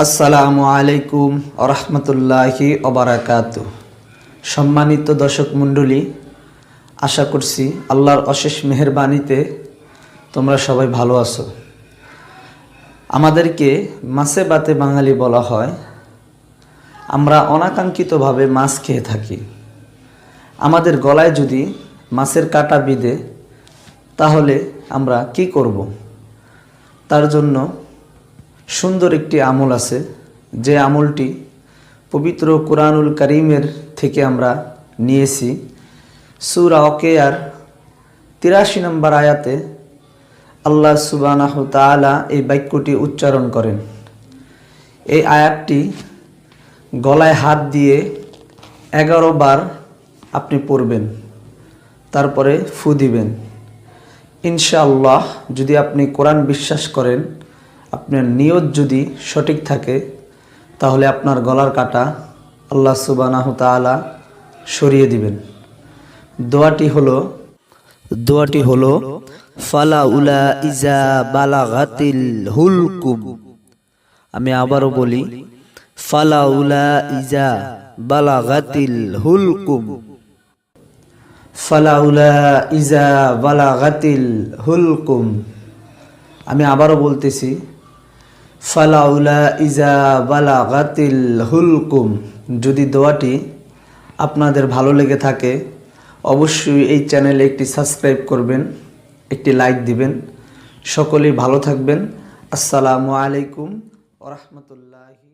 আসসালামু আলাইকুম আরহামতুল্লাহি অবরাকাত সম্মানিত দর্শক মণ্ডলী, আশা করছি আল্লাহর অশেষ মেহেরবানিতে তোমরা সবাই ভালো আছো। আমাদেরকে মাছে বাতে বাঙালি বলা হয়। আমরা অনাকাঙ্ক্ষিতভাবে মাছ খেয়ে থাকি। আমাদের গলায় যদি মাছের কাটা বিঁধে, তাহলে আমরা কি করব? তার জন্য সুন্দর একটি আমল আছে। যে আমলটি পবিত্র কোরআনুল করিমের থেকে আমরা নিয়েছি। সুরা অকেয়ার তিরাশি নম্বর আয়াতে আল্লাহ সুবানাহ তাআলা এই বাক্যটি উচ্চারণ করেন। এই আয়াতটি গলায় হাত দিয়ে এগারো বার আপনি পড়বেন, তারপরে ফু দিবেন। ইনশাআল্লাহ যদি আপনি কোরআন বিশ্বাস করেন আপনার নিয়ত যদি সঠিক থাকে, তাহলে আপনার গলার কাটা আল্লাহ সুবানাহ তাআলা সরিয়ে দিবেন। দোয়াটি হলো দোয়াটি হলো, ফালা উলা ইজা বালাগাতিল হুলকুম আমি আবারও বলি, ফালা উলা ইজা বালাগাতিল হুলকুম ফালাউলা ইজা বালাগাতিল হুলকুম আমি আবারও বলতেছি ফালাউলা ইজা বালাগাতিল হুলকুম। যদি দোয়াটি আপনাদের ভালো লেগে থাকে, অবশ্যই এই চ্যানেলে একটি সাবস্ক্রাইব করবেন, একটি লাইক দিবেন। সকলেই ভালো থাকবেন। আসসালামু আলাইকুম ওরহমতুল্লাহি